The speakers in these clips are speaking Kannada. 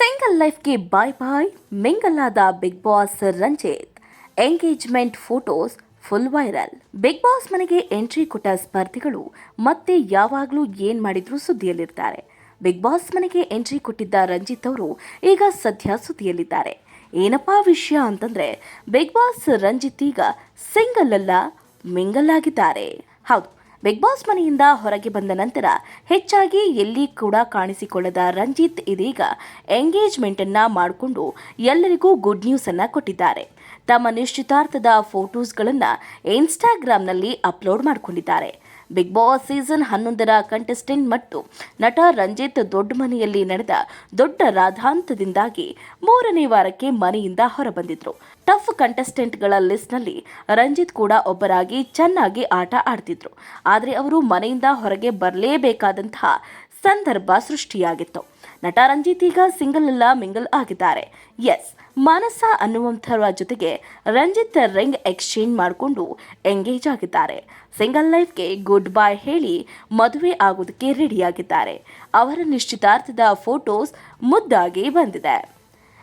ಸಿಂಗಲ್ ಲೈಫ್ಗೆ ಬಾಯ್ ಬಾಯ್ ಮಿಂಗಲ್ ಆದ big boss Ranjith. Engagement photos full viral. Big boss ಮನೆಗೆ ಎಂಟ್ರಿ ಕೊಟ್ಟ ಸ್ಪರ್ಧಿಗಳು ಮತ್ತೆ ಯಾವಾಗಲೂ ಏನ್ ಮಾಡಿದ್ರು ಸುದ್ದಿಯಲ್ಲಿರ್ತಾರೆ. ಬಿಗ್ ಬಾಸ್ ಮನೆಗೆ ಎಂಟ್ರಿ ಕೊಟ್ಟಿದ್ದ ರಂಜಿತ್ ಅವರು ಈಗ ಸದ್ಯ ಸುದ್ದಿಯಲ್ಲಿದ್ದಾರೆ. ಏನಪ್ಪಾ ವಿಷಯ ಅಂತಂದ್ರೆ, ಬಿಗ್ ಬಾಸ್ ರಂಜಿತ್ ಈಗ ಸಿಂಗಲ್ ಅಲ್ಲ, ಮಿಂಗಲ್ ಆಗಿದ್ದಾರೆ. ಹೌದು ಬಿಗ್ ಬಾಸ್ ಮನೆಯಿಂದ ಹೊರಗೆ ಬಂದ ನಂತರ ಹೆಚ್ಚಾಗಿ ಎಲ್ಲಿ ಕೂಡ ಕಾಣಿಸಿಕೊಳ್ಳದ ರಂಜಿತ್ ಇದೀಗ ಎಂಗೇಜ್ಮೆಂಟ್ ಅನ್ನ ಮಾಡಿಕೊಂಡು ಎಲ್ಲರಿಗೂ ಗುಡ್ ನ್ಯೂಸ್ ಅನ್ನ ಕೊಟ್ಟಿದ್ದಾರೆ. ತಮ್ಮ ನಿಶ್ಚಿತಾರ್ಥದ ಫೋಟೋಸ್ಗಳನ್ನು ಇನ್ಸ್ಟಾಗ್ರಾಮ್ನಲ್ಲಿ ಅಪ್ಲೋಡ್ ಮಾಡಿಕೊಂಡಿದ್ದಾರೆ. ಬಿಗ್ ಬಾಸ್ ಸೀಸನ್ ಹನ್ನೊಂದರ ಕಂಟೆಸ್ಟೆಂಟ್ ಮತ್ತು ನಟ ರಂಜಿತ್ ದೊಡ್ಡ ಮನೆಯಲ್ಲಿ ನಡೆದ ದೊಡ್ಡ ರಾಧಾಂತದಿಂದಾಗಿ ಮೂರನೇ ವಾರಕ್ಕೆ ಮನೆಯಿಂದ ಹೊರಬಂದಿದ್ರು. ಟಫ್ ಕಂಟೆಸ್ಟೆಂಟ್ಗಳ ಲಿಸ್ಟ್ನಲ್ಲಿ ರಂಜಿತ್ ಕೂಡ ಒಬ್ಬರಾಗಿ ಚೆನ್ನಾಗಿ ಆಟ ಆಡ್ತಿದ್ರು. ಆದರೆ ಅವರು ಮನೆಯಿಂದ ಹೊರಗೆ ಬರಲೇಬೇಕಾದಂತಹ ಸಂದರ್ಭ ಸೃಷ್ಟಿಯಾಗಿತ್ತು. ನಟ ರಂಜಿತ್ ಈಗ ಸಿಂಗಲ್ ಅಲ್ಲ, ಮಿಂಗಲ್ ಆಗಿದ್ದಾರೆ. ಎಸ್ ಮಾನಸ ಅನ್ನುವಂಥರ ಜೊತೆಗೆ ರಂಜಿತ್ ರಿಂಗ್ ಎಕ್ಸ್ಚೇಂಜ್ ಮಾಡಿಕೊಂಡು ಎಂಗೇಜ್ ಆಗಿದ್ದಾರೆ. ಸಿಂಗಲ್ ಲೈಫ್ಗೆ ಗುಡ್ ಬೈ ಹೇಳಿ ಮದುವೆ ಆಗೋದಕ್ಕೆ ರೆಡಿಯಾಗಿದ್ದಾರೆ ಅವರ ನಿಶ್ಚಿತಾರ್ಥದ ಫೋಟೋಸ್ ಮುದ್ದಾಗಿ ಬಂದಿದೆ.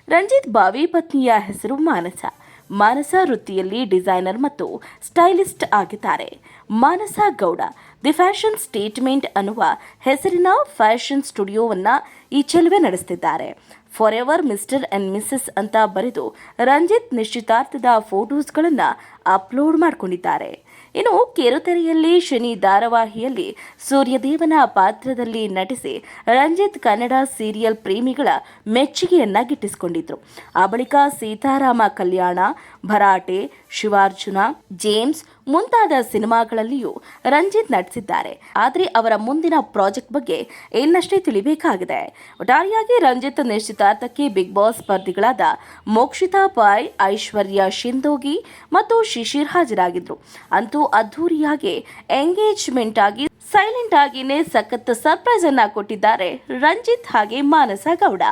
ರಂಜಿತ್ ಬಾವಿ ಪತ್ನಿಯ ಹೆಸರು ಮಾನಸ. ಮಾನಸ ವೃತ್ತಿಯಲ್ಲಿ ಡಿಸೈನರ್ ಮತ್ತು ಸ್ಟೈಲಿಸ್ಟ್ ಆಗಿದ್ದಾರೆ. Manasa Gowda, the fashion statement ಅನ್ನುವ ಹೆಸರಿನ ಫ್ಯಾಷನ್ ಸ್ಟುಡಿಯೋವನ್ನು ಈ ಚೆಲುವೆ ನಡೆಸುತ್ತಿದ್ದಾರೆ forever mister and missus ಅಂತ ಬರೆದು ರಂಜಿತ್ ನಿಶ್ಚಿತಾರ್ಥದ ಫೋಟೋಸ್ಗಳನ್ನು ಅಪ್ಲೋಡ್ ಮಾಡಿಕೊಂಡಿದ್ದಾರೆ. ಇನ್ನು ಕಿರುತೆರೆಯಲ್ಲಿ ಶನಿ ಧಾರಾವಾಹಿಯಲ್ಲಿ ಸೂರ್ಯದೇವನ ಪಾತ್ರದಲ್ಲಿ ನಟಿಸಿ ರಂಜಿತ್ ಕನ್ನಡ ಸೀರಿಯಲ್ ಪ್ರೇಮಿಗಳ ಮೆಚ್ಚುಗೆಯನ್ನ ಗಿಟ್ಟಿಸಿಕೊಂಡಿದ್ರು ಆ ಬಳಿಕ ಸೀತಾರಾಮ ಕಲ್ಯಾಣ, ಭರಾಟೆ, ಶಿವಾರ್ಜುನ, ಜೇಮ್ಸ್ ಮುಂತಾದ ಸಿನಿಮಾಗಳಲ್ಲಿಯೂ ರಂಜಿತ್ ನಟಿಸಿದ್ದಾರೆ. ಆದರೆ ಅವರ ಮುಂದಿನ ಪ್ರಾಜೆಕ್ಟ್ ಬಗ್ಗೆ ಇನ್ನಷ್ಟೇ ತಿಳಿಬೇಕಾಗಿದೆ. ಒಟ್ಟಾರೆಯಾಗಿ ರಂಜಿತ್ ನಿಶ್ಚಿತಾರ್ಥಕ್ಕೆ ಬಿಗ್ ಬಾಸ್ ಸ್ಪರ್ಧಿಗಳಾದ ಮೋಕ್ಷಿತಾ ಪಾಯ್, ಐಶ್ವರ್ಯ ಶಿಂದೋಗಿ ಮತ್ತು ಶಿಶಿರ್ ಹಾಜರಾಗಿದ್ರು. ಅಂತೂ ಅದ್ಧೂರಿಯಾಗಿ ಎಂಗೇಜ್ಮೆಂಟ್ ಆಗಿ ಸೈಲೆಂಟ್ ಆಗಿನೇ ಸಖತ್ ಸರ್ಪ್ರೈಸ್ ಅನ್ನ ಕೊಟ್ಟಿದ್ದಾರೆ ರಂಜಿತ್ ಹಾಗೆ ಮಾನಸ ಗೌಡ.